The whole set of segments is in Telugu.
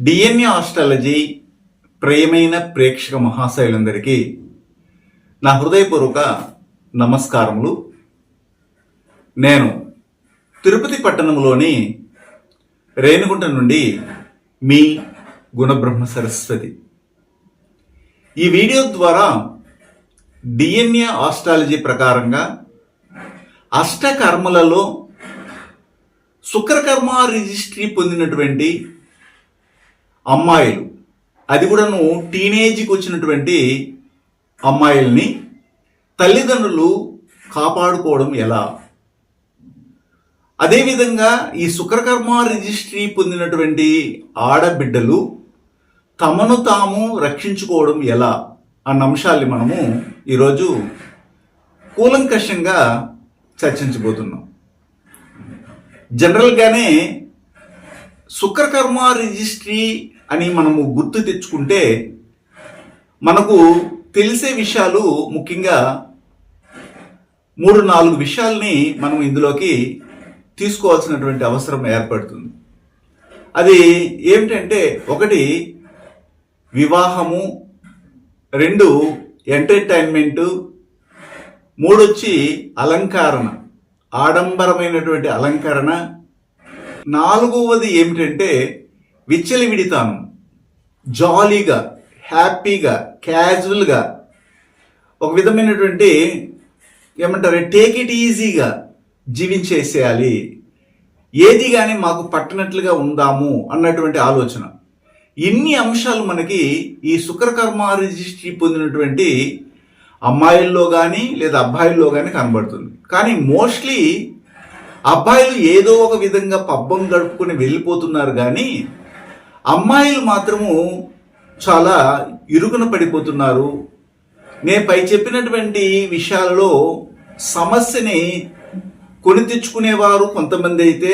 డిఎన్ఏ ఆస్ట్రాలజీ ప్రియమైన ప్రేక్షక మహాశయులందరికీ నా హృదయపూర్వక నమస్కారములు. నేను తిరుపతి పట్టణంలోని రేణుగుంట నుండి మీ గుణబ్రహ్మ సరస్వతి. ఈ వీడియో ద్వారా డిఎన్ఏ ఆస్ట్రాలజీ ప్రకారంగా అష్టకర్మలలో శుక్రకర్మ రిజిస్ట్రీ పొందినటువంటి అమ్మాయిలు. అది కూడాను టీనేజ్కి వచ్చినటువంటి అమ్మాయిల్ని తల్లిదండ్రులు కాపాడుకోవడం ఎలా? అదేవిధంగా ఈ శుక్రకర్మ రిజిస్ట్రీ పొందినటువంటి ఆడబిడ్డలు తమను తాము రక్షించుకోవడం ఎలా? అన్న అంశాల్ని మనము ఈరోజు కూలంకషంగా చర్చించబోతున్నాం. జనరల్గానే శుక్రకర్మ రిజిస్ట్రీ అని మనము గుర్తు తెచ్చుకుంటే మనకు తెలిసే విషయాలు ముఖ్యంగా మూడు నాలుగు విషయాల్ని మనం ఇందులోకి తీసుకోవాల్సినటువంటి అవసరం ఏర్పడుతుంది. అది ఏమిటంటే ఒకటి వివాహము. రెండు ఎంటర్టైన్మెంటు. మూడొచ్చి వచ్చి అలంకరణ. ఆడంబరమైనటువంటి అలంకరణ. నాలుగవది ఏమిటంటే విచ్చలివిడితాను జాలీగా హ్యాపీగా క్యాజువల్గా. ఒక విధమైనటువంటి ఏమంటారు టేక్ ఇట్ ఈజీగా జీవించేసేయాలి. ఏది కానీ మాకు పట్టనట్లుగా ఉందాము అన్నటువంటి ఆలోచన. ఇన్ని అంశాలు మనకి ఈ శుక్రకర్మ రిజిస్ట్రీ పొందినటువంటి అమ్మాయిల్లో కానీ లేదా అబ్బాయిల్లో కానీ కనబడుతుంది. కానీ మోస్ట్లీ అబ్బాయిలు ఏదో ఒక విధంగా పబ్బం గడుపుకొని వెళ్ళిపోతున్నారు కానీ అమ్మాయిలు మాత్రము చాలా ఇరుకున పడిపోతున్నారు. నేను పై చెప్పినటువంటి విషయాలలో సమస్యని కొని తెచ్చుకునేవారు కొంతమంది అయితే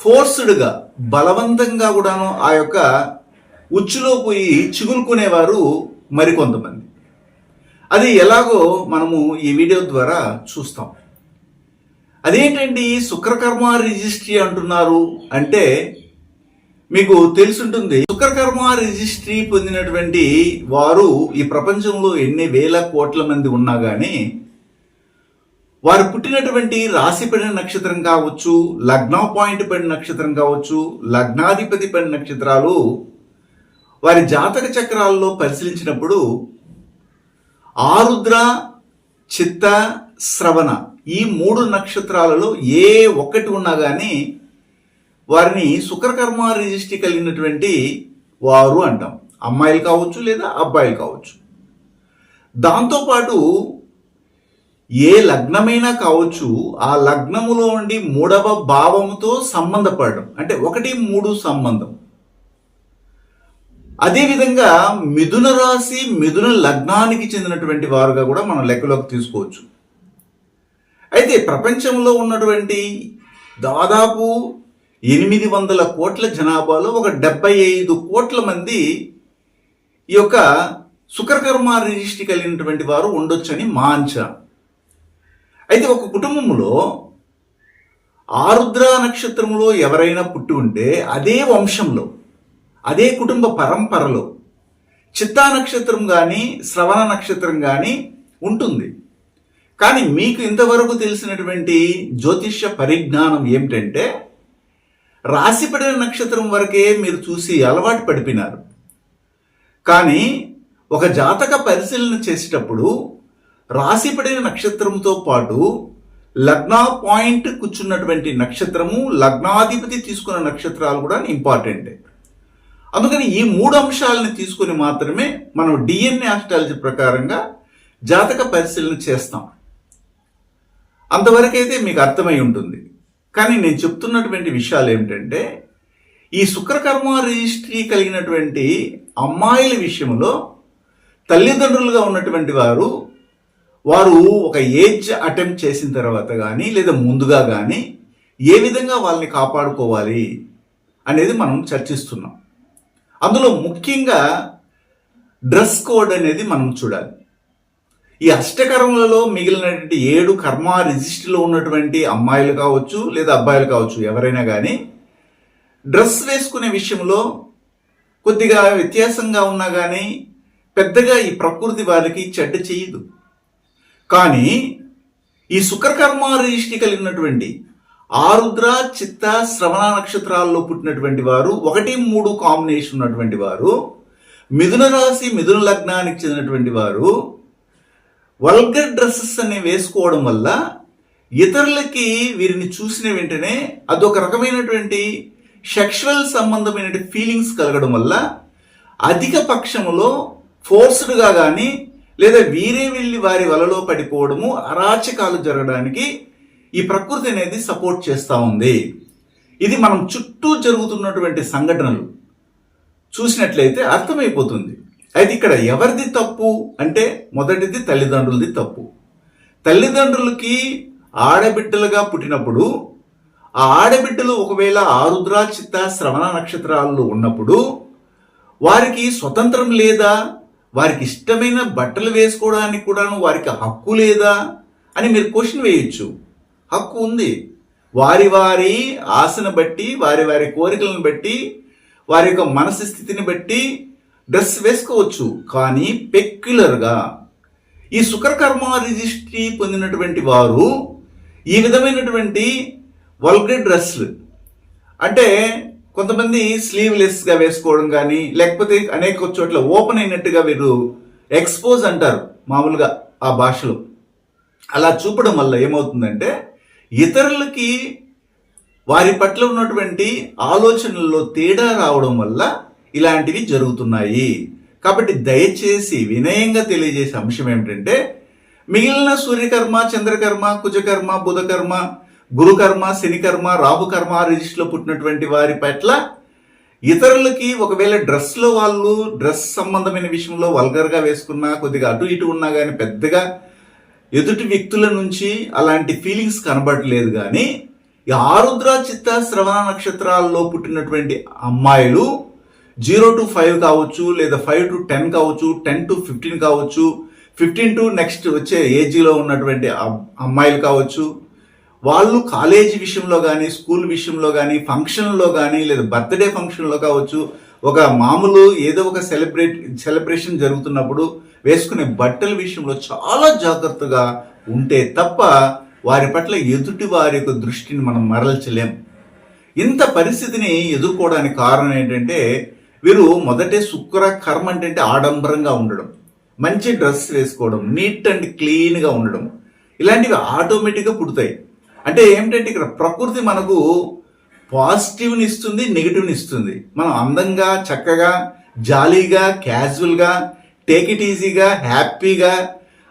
ఫోర్స్డ్గా బలవంతంగా కూడాను ఆ యొక్క ఉచ్చులో పోయి చిగులుకునేవారు మరికొంతమంది అది ఎలాగో మనము ఈ వీడియో ద్వారా చూస్తాం. అదేంటండి శుక్రకర్మ రిజిస్ట్రీ అంటున్నారు అంటే మీకు తెలుసుంటుంది. శుక్రకర్మ రిజిస్ట్రీ పొందినటువంటి వారు ఈ ప్రపంచంలో ఎన్ని వేల కోట్ల మంది ఉన్నా కానీ వారు పుట్టినటువంటి రాశి పడిన నక్షత్రం కావచ్చు లగ్న పాయింట్ పడిన నక్షత్రం కావచ్చు లగ్నాధిపతి పడిన నక్షత్రాలు వారి జాతక చక్రాల్లో పరిశీలించినప్పుడు ఆరుద్ర చిత్త శ్రవణ ఈ మూడు నక్షత్రాలలో ఏ ఒక్కటి ఉన్నా కానీ వారిని శుక్రకర్మ రిజిస్ట్రీ కలిగినటువంటి వారు అంటాం. అమ్మాయిలు కావచ్చు లేదా అబ్బాయిలు కావచ్చు. దాంతోపాటు ఏ లగ్నమైనా కావచ్చు ఆ లగ్నములో ఉండి మూడవ భావముతో సంబంధపడడం. అంటే ఒకటి మూడు సంబంధం. అదేవిధంగా మిథున రాశి మిథున లగ్నానికి చెందినటువంటి వారుగా కూడా మనం లెక్కలోకి తీసుకోవచ్చు. అయితే ప్రపంచంలో ఉన్నటువంటి దాదాపు ఎనిమిది వందల కోట్ల జనాభాలో ఒక డెబ్బై ఐదు కోట్ల మంది ఈ యొక్క శుక్రకర్మ రిజిస్ట్రీ కలిగినటువంటి వారు ఉండొచ్చని మా అంచనా అయితే ఒక కుటుంబంలో ఆరుద్ర నక్షత్రంలో ఎవరైనా పుట్టి ఉంటే అదే వంశంలో అదే కుటుంబ పరంపరలో చిత్తా నక్షత్రం కానీ శ్రవణ నక్షత్రం కానీ ఉంటుంది. కానీ మీకు ఇంతవరకు తెలిసినటువంటి జ్యోతిష్య పరిజ్ఞానం ఏమిటంటే రాశిపడిన నక్షత్రం వరకే మీరు చూసి అలవాటు పడిపినారు కానీ ఒక జాతక పరిశీలన చేసేటప్పుడు రాశిపడిన నక్షత్రంతో పాటు లగ్న పాయింట్ కూర్చున్నటువంటి నక్షత్రము లగ్నాధిపతి తీసుకున్న నక్షత్రాలు కూడా ఇంపార్టెంటే అందుకని ఈ మూడు అంశాలను తీసుకుని మాత్రమే మనం డిఎన్ఏ ఆస్ట్రాలజీ ప్రకారంగా జాతక పరిశీలన చేస్తాం. అంతవరకైతే మీకు అర్థమై ఉంటుంది. కానీ నేను చెప్తున్నటువంటి విషయాలు ఏమిటంటే ఈ శుక్రకర్మ రిజిస్ట్రీ కలిగినటువంటి అమ్మాయిల విషయంలో తల్లిదండ్రులుగా ఉన్నటువంటి వారు వారు ఒక ఏజ్ అటెంప్ట్ చేసిన తర్వాత కానీ లేదా ముందుగా కానీ ఏ విధంగా వాళ్ళని కాపాడుకోవాలి అనేది మనం చర్చిస్తున్నాం. అందులో ముఖ్యంగా డ్రెస్ కోడ్ అనేది మనం చూడాలి. ఈ అష్టకర్మలలో మిగిలినటువంటి ఏడు కర్మ రిజిస్టర్లో ఉన్నటువంటి అమ్మాయిలు కావచ్చు లేదా అబ్బాయిలు కావచ్చు ఎవరైనా కానీ డ్రెస్ వేసుకునే విషయంలో కొద్దిగా వ్యత్యాసంగా ఉన్నా కానీ పెద్దగా ఈ ప్రకృతి వారికి చెడ్డ చేయదు కానీ ఈ శుక్రకర్మ రిజిస్ట్రీ కలిగినటువంటి ఆరుద్ర చిత్త శ్రవణ నక్షత్రాల్లో పుట్టినటువంటి వారు ఒకటి మూడు కాంబినేషన్ ఉన్నటువంటి వారు మిథున రాశి మిథున లగ్నానికి చెందినటువంటి వారు వల్గర్ డ్రెస్సెస్ అనేవి వేసుకోవడం వల్ల ఇతరులకి వీరిని చూసిన వెంటనే అదొక రకమైనటువంటి సెక్షువల్ సంబంధమైన ఫీలింగ్స్ కలగడం వల్ల అధిక పక్షంలో ఫోర్స్డ్గా కానీ లేదా వీరే వెళ్ళి వారి వలలో పడిపోవడము అరాచకాలు జరగడానికి ఈ ప్రకృతి అనేది సపోర్ట్ చేస్తూ ఉంది. ఇది మనం చుట్టూ జరుగుతున్నటువంటి సంఘటనలు చూసినట్లయితే అర్థమైపోతుంది. అయితే ఇక్కడ ఎవరిది తప్పు అంటే మొదటిది తల్లిదండ్రులది తప్పు. తల్లిదండ్రులకి ఆడబిడ్డలుగా పుట్టినప్పుడు ఆ ఆడబిడ్డలు ఒకవేళ ఆరుద్ర చిత్త శ్రవణ నక్షత్రాలు ఉన్నప్పుడు వారికి స్వతంత్రం లేదా? వారికి ఇష్టమైన బట్టలు వేసుకోవడానికి కూడాను వారికి హక్కు లేదా? అని మీరు క్వశ్చన్ వేయొచ్చు. హక్కు ఉంది. వారి వారి ఆశను బట్టి వారి వారి కోరికలను బట్టి వారి యొక్క మనసు స్థితిని బట్టి డ్రెస్ వేసుకోవచ్చు కానీ పెక్యులర్గా. ఈ శుక్రకర్మ రిజిస్ట్రీ పొందినటువంటి వారు ఈ విధమైనటువంటి వల్గర్ డ్రెస్లు అంటే కొంతమంది స్లీవ్లెస్గా వేసుకోవడం కానీ లేకపోతే అనేక చోట్ల ఓపెన్ అయినట్టుగా వీరు ఎక్స్పోజ్ అంటారు మామూలుగా ఆ భాషలో. అలా చూపడం వల్ల ఏమవుతుందంటే ఇతరులకి వారి పట్ల ఉన్నటువంటి ఆలోచనల్లో తేడా రావడం వల్ల ఇలాంటివి జరుగుతున్నాయి. కాబట్టి దయచేసి వినయంగా తెలియజేసే అంశం ఏమిటంటే మిగిలిన సూర్యకర్మ చంద్రకర్మ కుజకర్మ బుధకర్మ గురుకర్మ శనికర్మ రాహుకర్మ రిజిస్ట్లో పుట్టినటువంటి వారి పట్ల ఇతరులకి ఒకవేళ డ్రెస్లో వాళ్ళు డ్రెస్ సంబంధమైన విషయంలో వల్గర్గా వేసుకున్నా కొద్దిగా అటు ఇటు ఉన్నా కానీ పెద్దగా ఎదుటి వ్యక్తుల నుంచి అలాంటి ఫీలింగ్స్ కనబడలేదు కానీ ఈ ఆరుద్ర చిత్త శ్రవణ నక్షత్రాల్లో పుట్టినటువంటి అమ్మాయిలు జీరో టు ఫైవ్ కావచ్చు లేదా ఫైవ్ టు టెన్ కావచ్చు టెన్ టు ఫిఫ్టీన్ కావచ్చు ఫిఫ్టీన్ టు నెక్స్ట్ వచ్చే ఏజీలో ఉన్నటువంటి అమ్- అమ్మాయిలు కావచ్చు వాళ్ళు కాలేజీ విషయంలో కానీ స్కూల్ విషయంలో కానీ ఫంక్షన్లో కానీ లేదా బర్త్డే ఫంక్షన్లో కావచ్చు ఒక మామూలు ఏదో ఒక సెలబ్రేట్ సెలబ్రేషన్ జరుగుతున్నప్పుడు వేసుకునే బట్టల విషయంలో చాలా జాగ్రత్తగా ఉంటే తప్ప వారి పట్ల ఎదుటి వారి యొక్క దృష్టిని మనం మరల్చలేం. ఇంత పరిస్థితిని ఎదుర్కోవడానికి కారణం ఏంటంటే వీరు మొదటే శుక్ర కర్మ అంటే ఆడంబరంగా ఉండడం మంచి డ్రెస్ వేసుకోవడం నీట్ అండ్ క్లీన్గా ఉండడం. ఇలాంటివి ఆటోమేటిక్గా పుడతాయి. అంటే ఏమిటంటే ఇక్కడ ప్రకృతి మనకు పాజిటివ్ని ఇస్తుంది నెగిటివ్ని ఇస్తుంది. మనం అందంగా చక్కగా జాలీగా క్యాజువల్గా టేక్ ఇట్ ఈజీగా హ్యాపీగా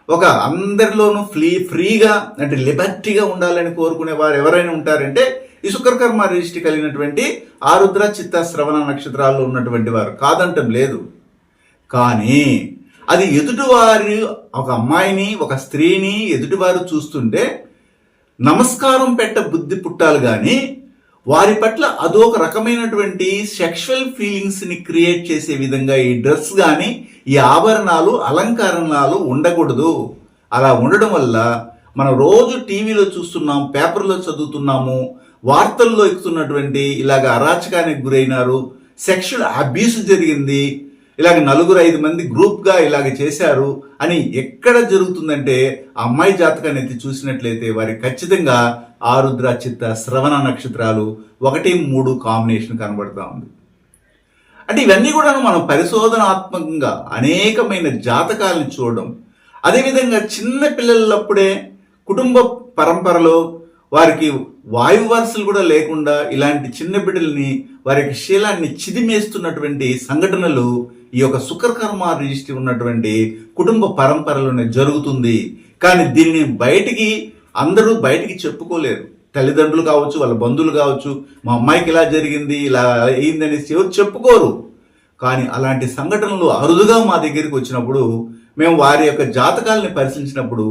ఒక అందరిలోనూ ఫ్రీ ఫ్రీగా అంటే లిబర్టీగా ఉండాలని కోరుకునే వారు ఎవరైనా ఉంటారంటే ఈ శుక్రకర్మ రిజిస్ట్రీ కలిగినటువంటి ఆరుద్ర చిత్త శ్రవణ నక్షత్రాల్లో ఉన్నటువంటి వారు కాదంటం లేదు. కానీ అది ఎదుటివారి ఒక అమ్మాయిని ఒక స్త్రీని ఎదుటివారు చూస్తుంటే నమస్కారం పెట్ట బుద్ధి పుట్టాలి కానీ వారి పట్ల అదొక రకమైనటువంటి సెక్షువల్ ఫీలింగ్స్ని క్రియేట్ చేసే విధంగా ఈ డ్రెస్ కానీ ఈ ఆభరణాలు అలంకరణాలు ఉండకూడదు. అలా ఉండడం వల్ల మనం రోజు టీవీలో చూస్తున్నాం పేపర్లో చదువుతున్నాము వార్తల్లో ఎక్కుతున్నటువంటి ఇలాగ అరాచకానికి గురైనారు సెక్షువల్ అబ్యూస్ జరిగింది ఇలాగ నలుగురు ఐదు మంది గ్రూప్గా ఇలాగ చేశారు అని ఎక్కడ జరుగుతుందంటే అమ్మాయి జాతకాన్ని ఎత్తి చూసినట్లయితే వారి ఖచ్చితంగా ఆరుద్ర చిత్త శ్రవణ నక్షత్రాలు ఒకటి మూడు కాంబినేషన్ కనబడుతూ ఉంది. అంటే ఇవన్నీ కూడా మనం పరిశోధనాత్మకంగా అనేకమైన జాతకాలను చూడడం. అదేవిధంగా చిన్న పిల్లలప్పుడే కుటుంబ పరంపరలో వారికి వాయు వరుసలు కూడా లేకుండా ఇలాంటి చిన్న బిడ్డల్ని వారికి శీలాన్ని చిదిమేస్తున్నటువంటి సంఘటనలు ఈ యొక్క శుక్రకర్మ రిజిస్ట్రీ ఉన్నటువంటి కుటుంబ పరంపరలోనే జరుగుతుంది. కానీ దీన్ని బయటికి అందరూ బయటికి చెప్పుకోలేరు. తల్లిదండ్రులు కావచ్చు వాళ్ళ బంధువులు కావచ్చు మా అమ్మాయికి ఇలా జరిగింది ఇలా అయిందనేసి ఎవరు చెప్పుకోరు. కానీ అలాంటి సంఘటనలు అరుదుగా మా దగ్గరికి వచ్చినప్పుడు మేము వారి యొక్క జాతకాలని పరిశీలించినప్పుడు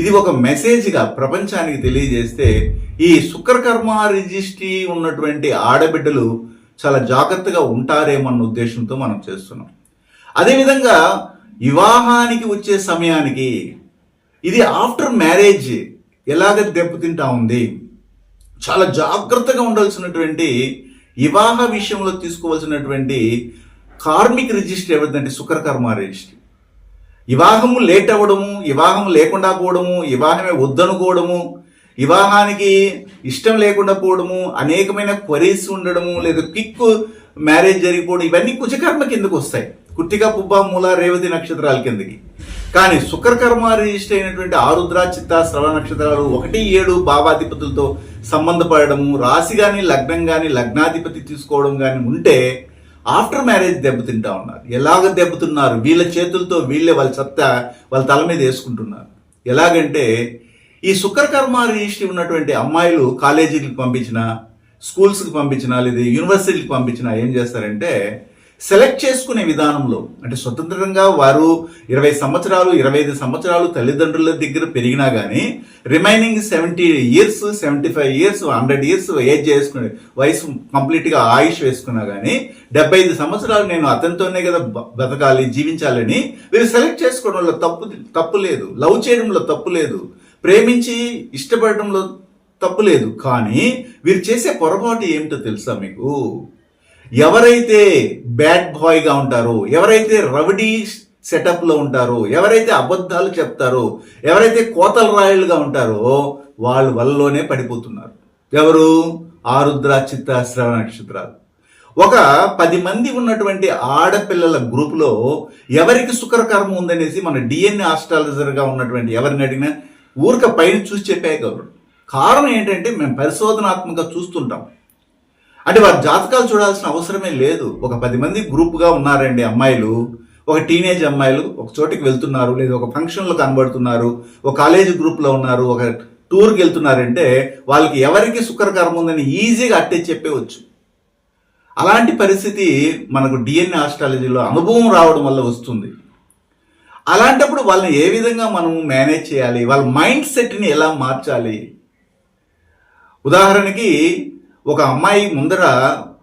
ఇది ఒక మెసేజ్గా ప్రపంచానికి తెలియజేస్తే ఈ శుక్రకర్మ రిజిస్ట్రీ ఉన్నటువంటి ఆడబిడ్డలు చాలా జాగ్రత్తగా ఉంటారేమన్న ఉద్దేశంతో మనం చేస్తున్నాం. అదేవిధంగా వివాహానికి వచ్చే సమయానికి ఇది ఆఫ్టర్ మ్యారేజ్ ఎలాగ దెబ్బతింటా ఉంది? చాలా జాగ్రత్తగా ఉండాల్సినటువంటి వివాహ విషయంలో తీసుకోవాల్సినటువంటి కార్మిక రిజిస్టర్ ఎవరిదంటే శుక్రకర్మ రిజిస్టర్. వివాహము లేట్ అవ్వడము వివాహం లేకుండా పోవడము వివాహమే వద్దనుకోవడము వివాహానికి ఇష్టం లేకుండా పోవడము అనేకమైన క్వరీస్ ఉండడము లేదా క్విక్ మ్యారేజ్ జరిగిపోవడం ఇవన్నీ కుజకర్మ కిందకు వస్తాయి. కుట్టిక పుబ్బ మూల రేవతి నక్షత్రాల కిందకి. కానీ శుక్రకర్మ రిజిస్టర్ అయినటువంటి ఆరుద్ర చిత్త శ్రవణ నక్షత్రాలు ఒకటి ఏడు భావాధిపతులతో సంబంధపడము రాశి కానీ లగ్నం కానీ లగ్నాధిపతి తీసుకోవడం కానీ ఉంటే ఆఫ్టర్ మ్యారేజ్ దెబ్బతింటా ఉన్నారు. ఎలాగ దెబ్బతున్నారు? వీళ్ళ చేతులతో వీళ్ళే వాళ్ళ సత్తా వాళ్ళ తల మీద వేసుకుంటున్నారు. ఎలాగంటే ఈ శుక్రకర్మ రిజిస్ట్రీ ఉన్నటువంటి అమ్మాయిలు కాలేజీలకు పంపించిన స్కూల్స్కి పంపించినా లేదా యూనివర్సిటీకి పంపించినా ఏం చేస్తారంటే సెలెక్ట్ చేసుకునే విధానంలో అంటే స్వతంత్రంగా వారు ఇరవై సంవత్సరాలు ఇరవై ఐదు సంవత్సరాలు తల్లిదండ్రుల దగ్గర పెరిగినా కానీ remaining seventy years seventy five years hundred years age చేసుకునే వయసు కంప్లీట్గా ఆయుష్ వేసుకున్నా కానీ డెబ్బై ఐదు సంవత్సరాలు నేను అతనితోనే కదా బ- బతకాలి జీవించాలని వీరు సెలెక్ట్ చేసుకోవడంలో తప్పు తప్పు లేదు. లవ్ చేయడంలో తప్పు లేదు. ప్రేమించి ఇష్టపడడంలో తప్పు లేదు. కానీ వీరు చేసే పొరపాటు ఏమిటో తెలుసా మీకు? ఎవరైతే బ్యాడ్ బాయ్గా ఉంటారో ఎవరైతే రవడీ సెటప్లో ఉంటారో ఎవరైతే అబద్ధాలు చెప్తారో ఎవరైతే కోతల రాయలుగా ఉంటారో వాళ్ళ వల్లలోనే పడిపోతున్నారు. ఎవరు? ఆరుద్ర చిత్త శ్రవణ నక్షత్రాలు. ఒక పది మంది ఉన్నటువంటి ఆడపిల్లల గ్రూపులో ఎవరికి శుక్రకర్మ ఉందనేసి మన డిఎన్ఏ ఆస్ట్రాలజర్గా ఉన్నటువంటి ఎవరిని అడిగినా ఊరిక పైన చూసి చెప్పేయగలరు కారణం ఏంటంటే మేము పరిశోధనాత్మకంగా చూస్తుంటాం. అంటే వారి జాతకాలు చూడాల్సిన అవసరమే లేదు. ఒక పది మంది గ్రూప్గా ఉన్నారండి అమ్మాయిలు. ఒక టీనేజ్ అమ్మాయిలు ఒక చోటికి వెళ్తున్నారు లేదా ఒక ఫంక్షన్లో కనబడుతున్నారు ఒక కాలేజ్ గ్రూప్లో ఉన్నారు ఒక టూర్కి వెళ్తున్నారంటే వాళ్ళకి ఎవరికి సుఖరకరం ఉందని ఈజీగా అట్టే చెప్పేవచ్చు. అలాంటి పరిస్థితి మనకు డిఎన్ఏ ఆస్ట్రాలజీలో అనుభవం రావడం వల్ల వస్తుంది. అలాంటప్పుడు వాళ్ళని ఏ విధంగా మనం మేనేజ్ చేయాలి? వాళ్ళ మైండ్ సెట్ని ఎలా మార్చాలి? ఉదాహరణకి ఒక అమ్మాయి ముందర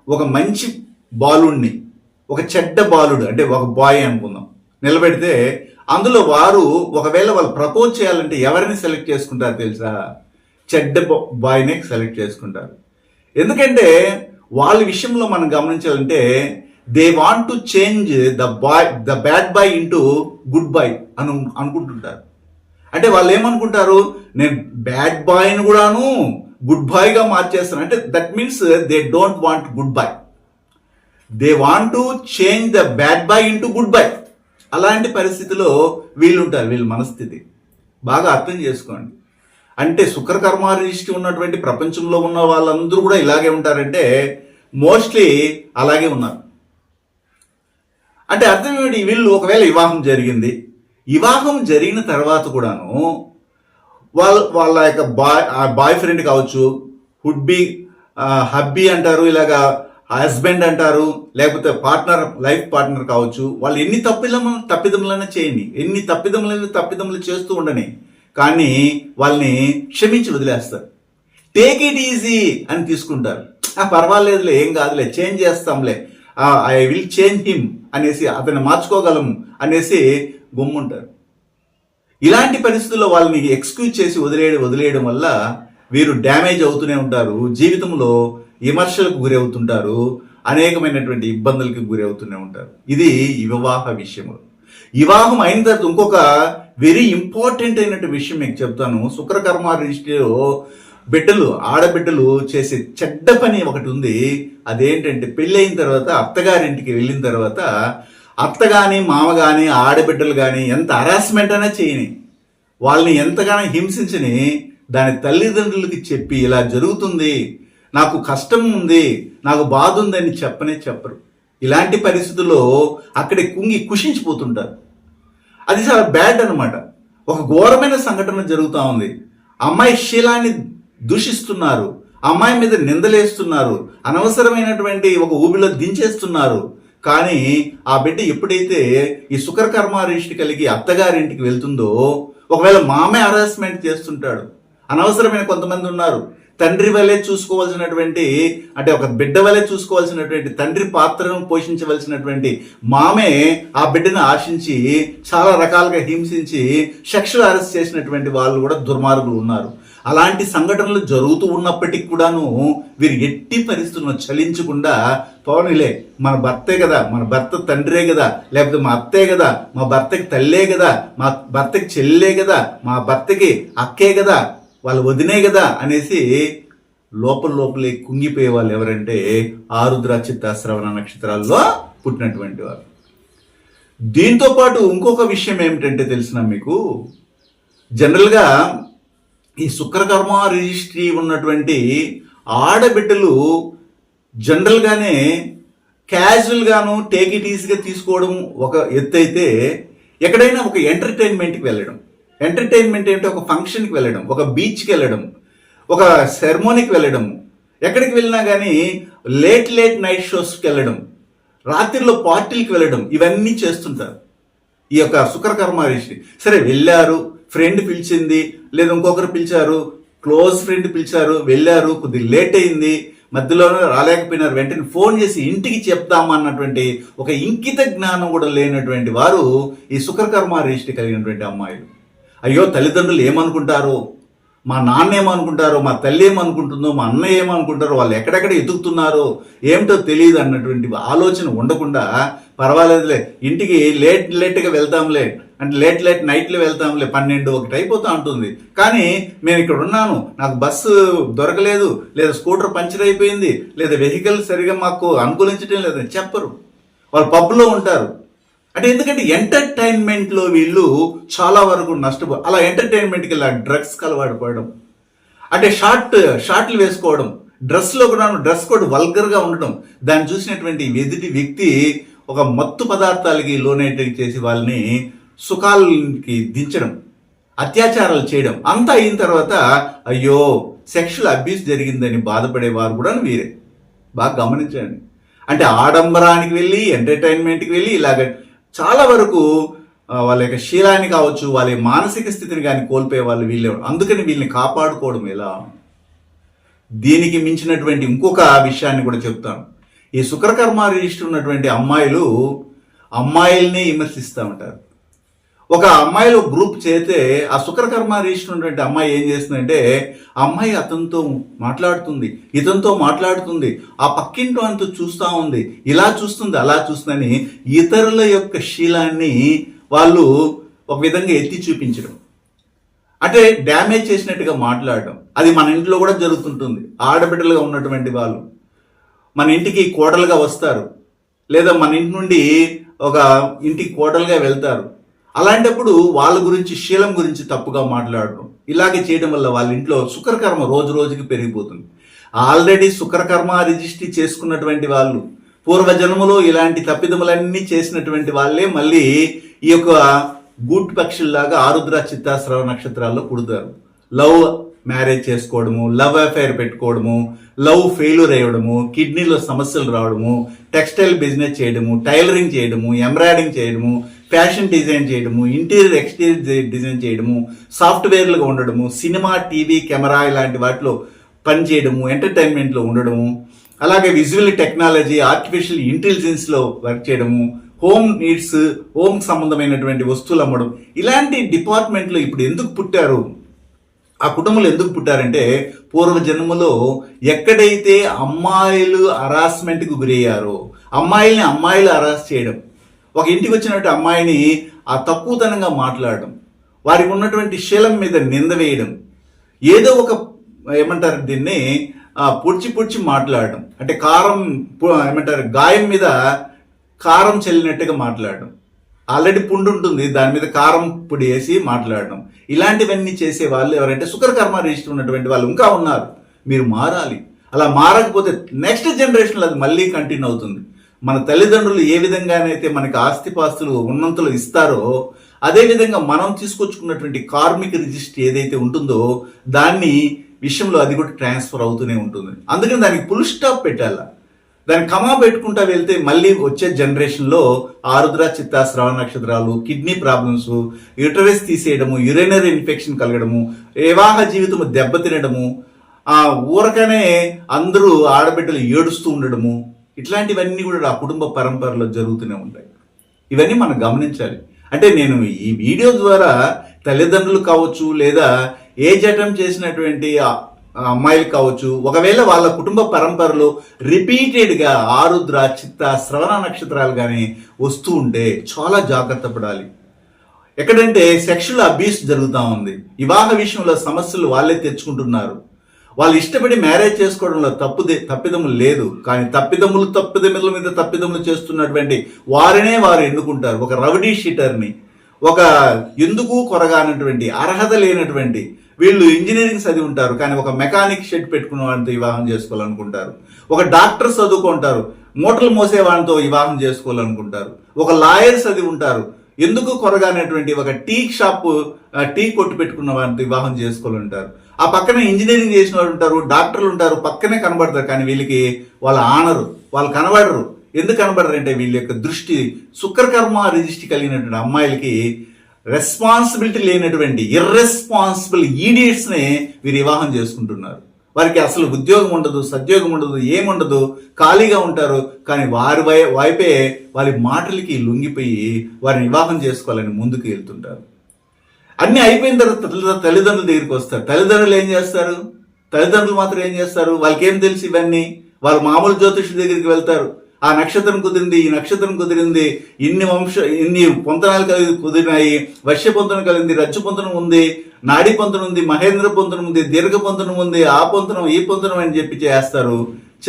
ఒక మంచి బాలుడిని ఒక చెడ్డ బాలుడు అంటే ఒక బాయ్ అనుకుందాం. నిలబెడితే అందులో వారు ఒకవేళ వాళ్ళు ప్రపోజ్ చేయాలంటే ఎవరిని సెలెక్ట్ చేసుకుంటారు తెలుసా? చెడ్డ బాయ్ని సెలెక్ట్ చేసుకుంటారు. ఎందుకంటే వాళ్ళ విషయంలో మనం గమనించాలంటే they want to change the boy the bad boy into good boy అను అనుకుంటుంటారు. అంటే వాళ్ళు ఏమనుకుంటారు? నేను బ్యాడ్ బాయ్ని కూడాను గుడ్ బాయ్గా మార్చేస్తాను. అంటే that means they don't want good boy they want to change the bad boy into good boy అలాంటి పరిస్థితిలో వీళ్ళు ఉంటారు వీళ్ళ మనస్థితి. బాగా అర్థం చేసుకోండి. అంటే శుక్రకర్మారిష్టి ఉన్నటువంటి ప్రపంచంలో ఉన్న వాళ్ళందరూ కూడా ఇలాగే ఉంటారంటే మోస్ట్లీ అలాగే ఉన్నారు. అంటే అర్థం ఏమిటి? వీళ్ళు ఒకవేళ వివాహం జరిగింది వివాహం జరిగిన తర్వాత కూడాను వాళ్ళ వాళ్ళ యొక్క బాయ్ బాయ్ ఫ్రెండ్ కావచ్చు హుడ్ బి హబ్బీ అంటారు ఇలాగా హస్బెండ్ అంటారు లేకపోతే పార్ట్నర్ లైఫ్ పార్ట్నర్ కావచ్చు వాళ్ళు ఎన్ని తప్పిదములు తప్పిదములైనా చేయండి. ఎన్ని తప్పిదములైన తప్పిదములు చేస్తూ ఉండని. కానీ వాళ్ళని క్షమించి వదిలేస్తారు. టేక్ ఇట్ ఈజీ అని తీసుకుంటారు. "ఆ, పర్వాలేదులే ఏం కాదులే చేంజ్ చేస్తాంలే. ఐ విల్ చేంజ్ హిమ్ అనేసి అతన్ని మార్చుకోగలము అనేసి గుమ్ముంటారు. ఇలాంటి పరిస్థితుల్లో వాళ్ళని ఎక్స్క్యూజ్ చేసి వదిలేయడం వదిలేయడం వల్ల వీరు డ్యామేజ్ అవుతూనే ఉంటారు జీవితంలో విమర్శలకు గురవుతుంటారు అనేకమైనటువంటి ఇబ్బందులకి గురి అవుతూనే ఉంటారు. ఇది వివాహ విషయము. వివాహం అయిన తర్వాత ఇంకొక వెరీ ఇంపార్టెంట్ అయినటువంటి విషయం మీకు చెప్తాను. శుక్రకర్మ రిజిస్ట్రీలో బిడ్డలు ఆడబిడ్డలు చేసే చెడ్డ పని ఒకటి ఉంది. అదేంటంటే పెళ్ళి అయిన తర్వాత అత్తగారింటికి వెళ్ళిన తర్వాత అత్త కానీ మామ కానీ ఆడబిడ్డలు కానీ ఎంత హరాస్మెంట్ అయినా చేయని వాళ్ళని ఎంతగానో హింసించని దాని తల్లిదండ్రులకి చెప్పి ఇలా జరుగుతుంది నాకు కష్టం ఉంది నాకు బాధ ఉందని చెప్పనే చెప్పరు. ఇలాంటి పరిస్థితుల్లో అక్కడే కుంగి కుషించిపోతుంటారు. అది చాలా బ్యాడ్ అనమాట ఒక ఘోరమైన సంఘటన జరుగుతూ ఉంది. అమ్మాయి శీలాన్ని దూషిస్తున్నారు. అమ్మాయి మీద నిందలేస్తున్నారు. అనవసరమైనటువంటి ఒక ఊబిలో దించేస్తున్నారు. కానీ ఆ బిడ్డ ఎప్పుడైతే ఈ శుక్రకర్మారిష్టి కలిగి అత్తగారింటికి వెళ్తుందో ఒకవేళ మామే హరాస్మెంట్ చేస్తుంటాడు అనవసరమైన కొంతమంది ఉన్నారు తండ్రి వలె చూసుకోవాల్సినటువంటి అంటే ఒక బిడ్డ వలె చూసుకోవాల్సినటువంటి తండ్రి పాత్రను పోషించవలసినటువంటి మామే ఆ బిడ్డను ఆశించి చాలా రకాలుగా హింసించి సెక్షువల్ అరెస్ట్ చేసినటువంటి వాళ్ళు కూడా దుర్మార్గులు ఉన్నారు. అలాంటి సంఘటనలు జరుగుతూ ఉన్నప్పటికీ కూడాను వీరు ఎట్టి పరిస్థితులను చలించకుండా పవనిలే మన భర్తే కదా మన భర్త తండ్రే కదా లేకపోతే మా అత్తే కదా మా భర్తకి తల్లే కదా మా భర్తకి చెల్లే కదా మా భర్తకి అక్కే కదా వాళ్ళు వదినే కదా అనేసి లోపల లోపలే కుంగిపోయే వాళ్ళు ఎవరంటే ఆరుద్ర చిత్త శ్రవణ నక్షత్రాల్లో పుట్టినటువంటి వారు దీంతో పాటు ఇంకొక విషయం ఏమిటంటే తెలిసిన మీకు జనరల్గా ఈ శుక్రకర్మ రిజిస్ట్రీ ఉన్నటువంటి ఆడబిడ్డలు జనరల్గానే క్యాజువల్గాను టేక్ ఇట్ ఈజీగా తీసుకోవడం ఒక ఎత్తు అయితే ఎక్కడైనా ఒక ఎంటర్టైన్మెంట్కి వెళ్ళడం. ఎంటర్టైన్మెంట్ ఏంటి ఒక ఫంక్షన్కి వెళ్ళడం ఒక బీచ్కి వెళ్ళడం ఒక సెరమోనీకి వెళ్ళడం ఎక్కడికి వెళ్ళినా కానీ లేట్ లేట్ నైట్ షోస్కి వెళ్ళడం రాత్రిలో పార్టీలకు వెళ్ళడం ఇవన్నీ చేస్తుంటారు. ఈ యొక్క శుక్రకర్మ రిషి సరే వెళ్ళారు. ఫ్రెండ్ పిలిచింది లేదా ఇంకొకరు పిలిచారు క్లోజ్ ఫ్రెండ్ పిలిచారు వెళ్ళారు కొద్దిగా లేట్ అయింది మధ్యలోనే రాలేకపోయినారు వెంటనే ఫోన్ చేసి ఇంటికి చెప్తామన్నటువంటి ఒక ఇంకిత జ్ఞానం కూడా లేనటువంటి వారు ఈ శుక్రకర్మ రిజిస్ట్రీ కలిగినటువంటి అమ్మాయిలు. అయ్యో తల్లిదండ్రులు ఏమనుకుంటారు? మా నాన్న ఏమనుకుంటారో మా తల్లి ఏమనుకుంటుందో మా అన్న ఏమనుకుంటారో వాళ్ళు ఎక్కడెక్కడ ఎదుగుతున్నారో ఏమిటో తెలియదు అన్నటువంటి ఆలోచన ఉండకుండా పర్వాలేదులే ఇంటికి లేట్ లేట్గా వెళ్తాంలే అంటే లేట్ లేట్ నైట్లో వెళ్తాంలే పన్నెండు ఒకటి అయిపోతూ ఉంటుంది కానీ నేను ఇక్కడ ఉన్నాను నాకు బస్సు దొరకలేదు లేదా స్కూటర్ పంచర్ అయిపోయింది లేదా వెహికల్ సరిగా మాకు అనుకూలించడం లేదని చెప్పరు. వాళ్ళు పబ్లో ఉంటారు. అంటే ఎందుకంటే ఎంటర్టైన్మెంట్లో వీళ్ళు చాలా వరకు నష్టపో అలా ఎంటర్టైన్మెంట్కి ఇలా డ్రగ్స్కి అలవాటు పడడం. అంటే షార్ట్ షార్ట్లు వేసుకోవడం. డ్రెస్లో కూడా డ్రెస్ కోడ్ వల్గర్గా ఉండడం. దాన్ని చూసినటువంటి ఎదుటి వ్యక్తి ఒక మత్తు పదార్థాలకి లోనేటి చేసి వాళ్ళని సుఖాలకి దించడం. అత్యాచారాలు చేయడం. అంతా అయిన తర్వాత అయ్యో సెక్షువల్ అబ్యూస్ జరిగిందని బాధపడేవారు కూడా వీరే. బాగా గమనించండి. అంటే ఆడంబరానికి వెళ్ళి ఎంటర్టైన్మెంట్కి వెళ్ళి ఇలాగ చాలా వరకు వాళ్ళ యొక్క శీలాన్ని కావచ్చు వాళ్ళ యొక్క మానసిక స్థితిని కానీ కోల్పోయే వాళ్ళు వీళ్ళే అందుకని వీళ్ళని కాపాడుకోవడం ఎలా? దీనికి మించినటువంటి ఇంకొక విషయాన్ని కూడా చెప్తాను. ఈ శుక్రకర్మ రిజిస్టర్ ఉన్నటువంటి అమ్మాయిలు అమ్మాయిల్ని విమర్శిస్తూ ఉంటారు. ఒక అమ్మాయిలో గ్రూప్ చేస్తే ఆ శుక్రకర్మ రిజిస్టర్ ఉన్నటువంటి అమ్మాయి ఏం చేస్తుందంటే ఆ అమ్మాయి అతనితో మాట్లాడుతుంది ఇతనితో మాట్లాడుతుంది ఆ పక్కింటో అంత చూస్తూ ఉంది ఇలా చూస్తుంది అలా చూస్తుందని ఇతరుల యొక్క శీలాన్ని వాళ్ళు ఒక విధంగా ఎత్తి చూపించడం. అంటే డ్యామేజ్ చేసినట్టుగా మాట్లాడడం. అది మన ఇంట్లో కూడా జరుగుతుంటుంది. ఆడబిడ్డలుగా ఉన్నటువంటి వాళ్ళు. మన ఇంటికి కోటలుగా వస్తారు. లేదా మన ఇంటి నుండి ఒక ఇంటికి కోటలుగా వెళ్తారు. అలాంటప్పుడు వాళ్ళ గురించి శీలం గురించి తప్పుగా మాట్లాడడం ఇలాగే చేయడం వల్ల వాళ్ళ ఇంట్లో శుక్రకర్మ రోజు రోజుకి పెరిగిపోతుంది. ఆల్రెడీ శుక్రకర్మ రిజిస్ట్రీ చేసుకున్నటువంటి వాళ్ళు పూర్వజన్మలో ఇలాంటి తప్పిదములన్నీ చేసినటువంటి వాళ్ళే మళ్ళీ ఈ యొక్క గూట్ పక్షుల్లాగా ఆరుద్ర చిత్తాశ్రవ నక్షత్రాల్లో పుడతారు. లవ్ మ్యారేజ్ చేసుకోవడము లవ్ అఫైర్ పెట్టుకోవడము లవ్ ఫెయిల్యూర్ అయ్యడము కిడ్నీలో సమస్యలు రావడము టెక్స్టైల్ బిజినెస్ చేయడము టైలరింగ్ చేయడము ఎంబ్రాయిడింగ్ చేయడము ఫ్యాషన్ డిజైన్ చేయడము ఇంటీరియర్ ఎక్స్టీరియర్ డిజైన్ చేయడము సాఫ్ట్వేర్లుగా ఉండడము సినిమా టీవీ కెమెరా ఇలాంటి వాటిలో పనిచేయడము ఎంటర్టైన్మెంట్లో ఉండడము అలాగే విజువల్ టెక్నాలజీ ఆర్టిఫిషియల్ ఇంటెలిజెన్స్లో వర్క్ చేయడము హోమ్ నీడ్స్ హోమ్ సంబంధమైనటువంటి వస్తువులు అమ్మడం ఇలాంటి డిపార్ట్మెంట్లో ఇప్పుడు ఎందుకు పుట్టారు? ఆ కుటుంబంలో ఎందుకు పుట్టారంటే పూర్వ జన్మలో ఎక్కడైతే అమ్మాయిలు హరాస్మెంట్కు గురయ్యారో అమ్మాయిల్ని అమ్మాయిలు హరాస్ చేయడం ఒక ఇంటికి వచ్చినటువంటి అమ్మాయిని ఆ తక్కువతనంగా మాట్లాడడం వారికి ఉన్నటువంటి శీలం మీద నింద వేయడం ఏదో ఒక ఏమంటారు దీన్ని పొడిచి పొడిచి మాట్లాడడం అంటే కారం ఏమంటారు గాయం మీద కారం చల్లినట్టుగా మాట్లాడడం. ఆల్రెడీ పుండు ఉంటుంది దాని మీద కారం పొడి వేసి మాట్లాడడం. ఇలాంటివన్నీ చేసే వాళ్ళు ఎవరంటే శుక్రకర్మ రిజిస్టర్ ఉన్నటువంటి వాళ్ళు ఇంకా ఉన్నారు. మీరు మారాలి. అలా మారకపోతే నెక్స్ట్ జనరేషన్లో అది మళ్ళీ కంటిన్యూ అవుతుంది. మన తల్లిదండ్రులు ఏ విధంగానైతే మనకి ఆస్తిపాస్తులు ఉన్నంతలో ఇస్తారో అదేవిధంగా మనం తీసుకొచ్చుకున్నటువంటి కార్మిక రిజిస్టర్ ఏదైతే ఉంటుందో దాన్ని విషయంలో అది కూడా ట్రాన్స్ఫర్ అవుతూనే ఉంటుంది. అందుకని దానికి ఫుల్ స్టాప్ పెట్టాల. దాన్ని కమా పెట్టుకుంటా వెళ్తే మళ్ళీ వచ్చే జనరేషన్లో ఆరుద్ర చిత్త శ్రవణ నక్షత్రాలు కిడ్నీ ప్రాబ్లమ్స్ యూటరస్ తీసేయడము యురేనరీ ఇన్ఫెక్షన్ కలగడము వివాహ జీవితం దెబ్బతినడము ఆ ఊరకనే అందరూ ఆడబిడ్డలు ఏడుస్తూ ఉండడము ఇట్లాంటివన్నీ కూడా ఆ కుటుంబ పరంపరలో జరుగుతూనే ఉంటాయి. ఇవన్నీ మనం గమనించాలి. అంటే నేను ఈ వీడియో ద్వారా తల్లిదండ్రులు కావచ్చు లేదా ఏ జటం చేసినటువంటి అమ్మాయిలు కావచ్చు ఒకవేళ వాళ్ళ కుటుంబ పరంపరలో రిపీటెడ్గా ఆరుద్ర చిత్త శ్రవణ నక్షత్రాలు కానీ వస్తూ ఉంటే చాలా జాగ్రత్త పడాలి. ఎక్కడంటే సెక్షువల్ అబ్యూస్ జరుగుతూ ఉంది. వివాహ విషయంలో సమస్యలు వాళ్ళే తెచ్చుకుంటున్నారు. వాళ్ళు ఇష్టపడి మ్యారేజ్ చేసుకోవడంలో తప్పుదే తప్పిదములు లేదు. కానీ తప్పిదములు తప్పిదముల మీద తప్పిదములు చేస్తున్నటువంటి వారినే వారు ఎన్నుకుంటారు. ఒక రౌడీ షీటర్ని ఒక ఎందుకు కొరగానటువంటి అర్హత లేనటువంటి వీళ్ళు ఇంజనీరింగ్ చదివి ఉంటారు. కానీ ఒక మెకానిక్ షెడ్ పెట్టుకున్న వాడితో వివాహం చేసుకోవాలనుకుంటారు. ఒక డాక్టర్ చదువుకుంటారు. మూటలు మోసే వాడితో వివాహం చేసుకోవాలనుకుంటారు. ఒక లాయర్ చదివి ఉంటారు. ఎందుకు కొరగానటువంటి ఒక టీ షాప్ టీ కొట్టు పెట్టుకున్న వాడితో వివాహం చేసుకోవాలంటారు. ఆ పక్కన ఇంజనీరింగ్ చేసిన వాళ్ళు ఉంటారు డాక్టర్లు ఉంటారు పక్కనే కనబడతారు కానీ వీళ్ళకి వాళ్ళ ఆనరు వాళ్ళు కనబడరు. ఎందుకు కనబడరు అంటే వీళ్ళ యొక్క దృష్టి శుక్రకర్మ రిజిస్ట్రీ కలిగినటువంటి అమ్మాయిలకి రెస్పాన్సిబిలిటీ లేనటువంటి ఇర్రెస్పాన్సిబుల్ ఈడియట్స్నే వీరు వివాహం చేసుకుంటున్నారు. వారికి అసలు ఉద్యోగం ఉండదు సద్యోగం ఉండదు ఏముండదు ఖాళీగా ఉంటారు కానీ వారి వై వైపే వారి మాటలకి లొంగిపోయి వారిని వివాహం చేసుకోవాలని ముందుకు వెళ్తుంటారు. అన్ని అయిపోయిన తర్వాత తల్లిదండ్రుల దగ్గరికి వస్తారు. తల్లిదండ్రులు ఏం చేస్తారు? తల్లిదండ్రులు మాత్రం ఏం చేస్తారు? వాళ్ళకి ఏం తెలుసు ఇవన్నీ? వాళ్ళు మామూలు జ్యోతిషుడి దగ్గరికి వెళ్తారు. ఆ నక్షత్రం కుదిరింది ఈ నక్షత్రం కుదిరింది ఇన్ని వంశ ఇన్ని పొంతనాలు కలిగి కుదిరినాయి వర్ష పొంతనం కలిగింది రచ్చ పొంతనం ఉంది నాడి పొంతనం ఉంది మహేంద్ర పొంతనం ఉంది దీర్ఘ పొంతనం ఉంది ఆ పొంతనం ఈ పొంతనం అని చెప్పి చేస్తారు.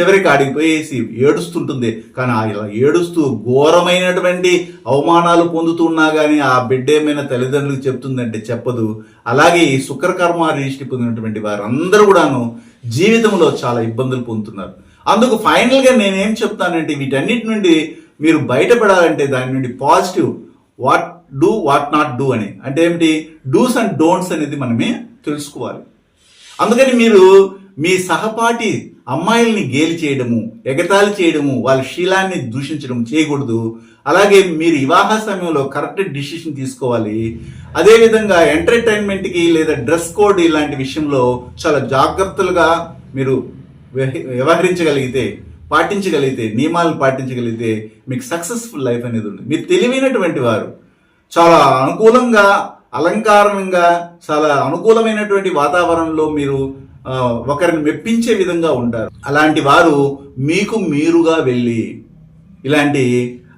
చివరికి ఆడిపోయేసి ఏడుస్తుంటుంది. కానీ ఆ ఇలా ఏడుస్తూ ఘోరమైనటువంటి అవమానాలు పొందుతున్నా కానీ ఆ బిడ్డ ఏమైనా తల్లిదండ్రులకు చెప్తుందంటే చెప్పదు. అలాగే ఈ శుక్రకర్మ రిజిస్ట్రీ పొందినటువంటి వారందరూ కూడాను జీవితంలో చాలా ఇబ్బందులు పొందుతున్నారు. అందుకు ఫైనల్గా నేనేం చెప్తానంటే వీటన్నిటి నుండి మీరు బయటపడాలంటే దాని నుండి positive what do what not do అని. అంటే ఏమిటి? డూస్ అండ్ డోంట్స్ అనేది మనమే తెలుసుకోవాలి. అందుకని మీరు మీ సహపాఠి అమ్మాయిల్ని గేలి చేయడము ఎగతాళి చేయడము వాళ్ళ శీలాన్ని దూషించడం చేయకూడదు. అలాగే మీరు వివాహ సమయంలో కరెక్ట్ డిసిషన్ తీసుకోవాలి. అదేవిధంగా ఎంటర్టైన్మెంట్కి లేదా డ్రెస్ కోడ్ ఇలాంటి విషయంలో చాలా జాగ్రత్తలుగా మీరు వ్యవహరించగలిగితే పాటించగలిగితే నియమాలను పాటించగలిగితే మీకు సక్సెస్ఫుల్ లైఫ్ అనేది ఉంది మీరు తెలివైనటువంటి వారు. చాలా అనుకూలంగా అలంకారంగా చాలా అనుకూలమైనటువంటి వాతావరణంలో మీరు ఒకరిని మెప్పించే విధంగా ఉంటారు. అలాంటి వారు మీకు మీరుగా వెళ్ళి ఇలాంటి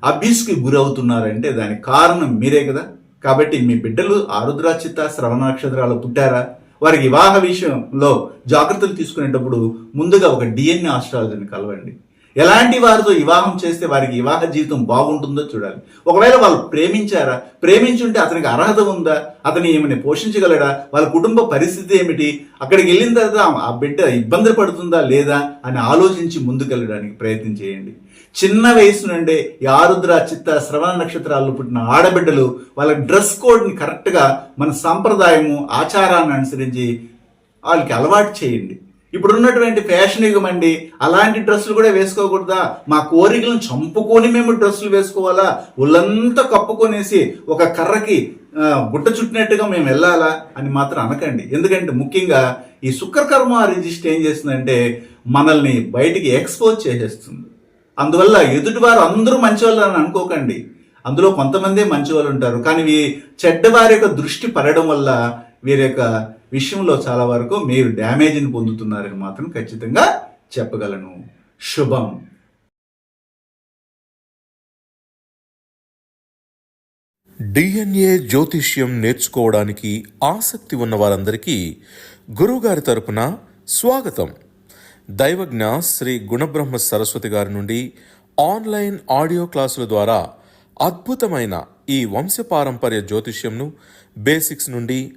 అబ్యూస్కి గురవుతున్నారంటే దానికి కారణం మీరే కదా. కాబట్టి మీ బిడ్డలు ఆరుద్రాచిత శ్రవణ నక్షత్రాలు పుట్టారా? వారికి వివాహ విషయంలో జాగ్రత్తలు తీసుకునేటప్పుడు ముందుగా ఒక డిఎన్ఏ ఆస్ట్రాలజీని కలవండి. ఎలాంటి వారితో వివాహం చేస్తే వారికి వివాహ జీవితం బాగుంటుందో చూడాలి. ఒకవేళ వాళ్ళు ప్రేమించారా? ప్రేమించుంటే అతనికి అర్హత ఉందా? అతని ఏమైనా పోషించగలడా? వాళ్ళ కుటుంబ పరిస్థితి ఏమిటి? అక్కడికి వెళ్ళిన తర్వాత ఆ బిడ్డ ఇబ్బంది పడుతుందా లేదా అని ఆలోచించి ముందుకెళ్ళడానికి ప్రయత్నం చేయండి. చిన్న వయసు నుండే ఈ ఆరుద్ర చిత్త శ్రవణ నక్షత్రాలు పుట్టిన ఆడబిడ్డలు వాళ్ళ డ్రెస్ కోడ్ని కరెక్ట్గా మన సాంప్రదాయము ఆచారాన్ని అనుసరించి వాళ్ళకి అలవాటు చేయండి. ఇప్పుడున్నటువంటి ఫ్యాషన్ యుగం అండి అలాంటి డ్రెస్సులు కూడా వేసుకోకూడదా? మా కోరికలను చంపుకొని మేము డ్రెస్సులు వేసుకోవాలా? ఒళ్ళంతా కప్పుకొనేసి ఒక కర్రకి గుట్ట చుట్టినట్టుగా మేము వెళ్ళాలా అని మాత్రం అనకండి. ఎందుకంటే ముఖ్యంగా ఈ శుక్రకర్మ రిజిస్టర్ ఏం చేస్తుందంటే మనల్ని బయటికి ఎక్స్పోజ్ చేసేస్తుంది. అందువల్ల ఎదుటివారు అందరూ మంచివాళ్ళు అని అనుకోకండి. అందులో కొంతమందే మంచివాళ్ళు ఉంటారు. కానీ వీ చెడ్డవారి యొక్క దృష్టి పడడం వల్ల వీరి యొక్క విషయంలో చాలా వరకు మీరు డ్యామేజ్ని పొందుతున్నారని మాత్రం ఖచ్చితంగా చెప్పగలను. శుభం. డిఎన్ఏ జ్యోతిష్యం నేర్చుకోవడానికి ఆసక్తి ఉన్న వారందరికీ గురువుగారి తరపున స్వాగతం. దైవజ్ఞ శ్రీ గుణబ్రహ్మ సరస్వతి గారి నుండి ఆన్లైన్ ఆడియో క్లాసుల ద్వారా అద్భుతమైన ఈ వంశపారంపర్య జ్యోతిష్యంను బేసిక్స్ నుండి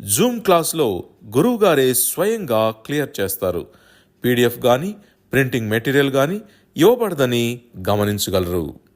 జూమ్ క్లాస్లో గురువుగారే స్వయంగా క్లియర్ చేస్తారు. పీడిఎఫ్ కానీ ప్రింటింగ్ మెటీరియల్ కానీ ఇవ్వబడదని గమనించగలరు.